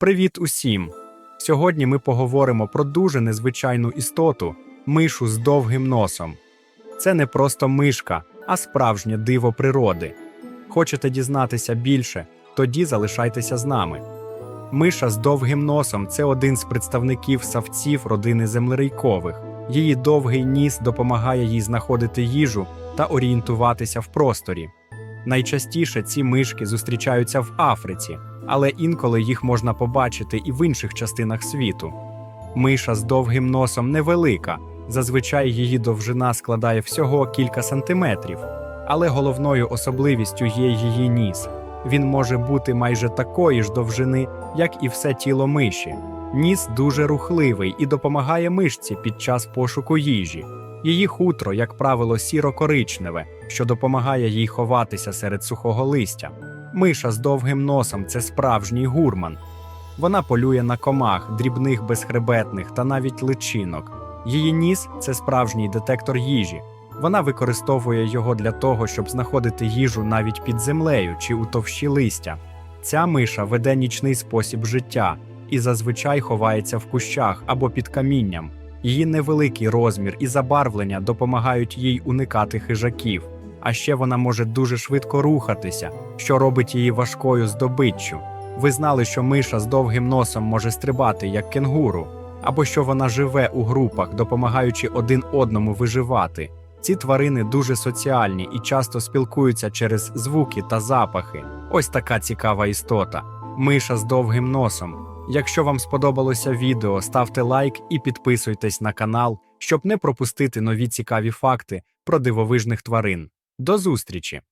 Привіт усім! Сьогодні ми поговоримо про дуже незвичайну істоту мишу з довгим носом. Це не просто мишка, а справжнє диво природи. Хочете дізнатися більше? Тоді залишайтеся з нами. Миша з довгим носом це один з представників савців родини землерийкових. Її довгий ніс допомагає їй знаходити їжу та орієнтуватися в просторі. Найчастіше ці мишки зустрічаються в Африці, але інколи їх можна побачити і в інших частинах світу. Миша з довгим носом невелика, зазвичай її довжина складає всього кілька сантиметрів, але головною особливістю є її ніс. Він може бути майже такої ж довжини, як і все тіло миші. Ніс дуже рухливий і допомагає мишці під час пошуку їжі. Її хутро, як правило, сіро-коричневе, що допомагає їй ховатися серед сухого листя. Миша з довгим носом це справжній гурман. Вона полює на комах, дрібних безхребетних та навіть личинок. Її ніс це справжній детектор їжі. Вона використовує його для того, щоб знаходити їжу навіть під землею чи у товщі листя. Ця миша веде нічний спосіб життя і зазвичай ховається в кущах або під камінням. Її невеликий розмір і забарвлення допомагають їй уникати хижаків. А ще вона може дуже швидко рухатися, що робить її важкою здобиччю. Ви знали, що миша з довгим носом може стрибати як кенгуру, або що вона живе у групах, допомагаючи один одному виживати. Ці тварини дуже соціальні і часто спілкуються через звуки та запахи. Ось така цікава істота. Миша з довгим носом. Якщо вам сподобалося відео, ставте лайк і підписуйтесь на канал, щоб не пропустити нові цікаві факти про дивовижних тварин. До зустрічі!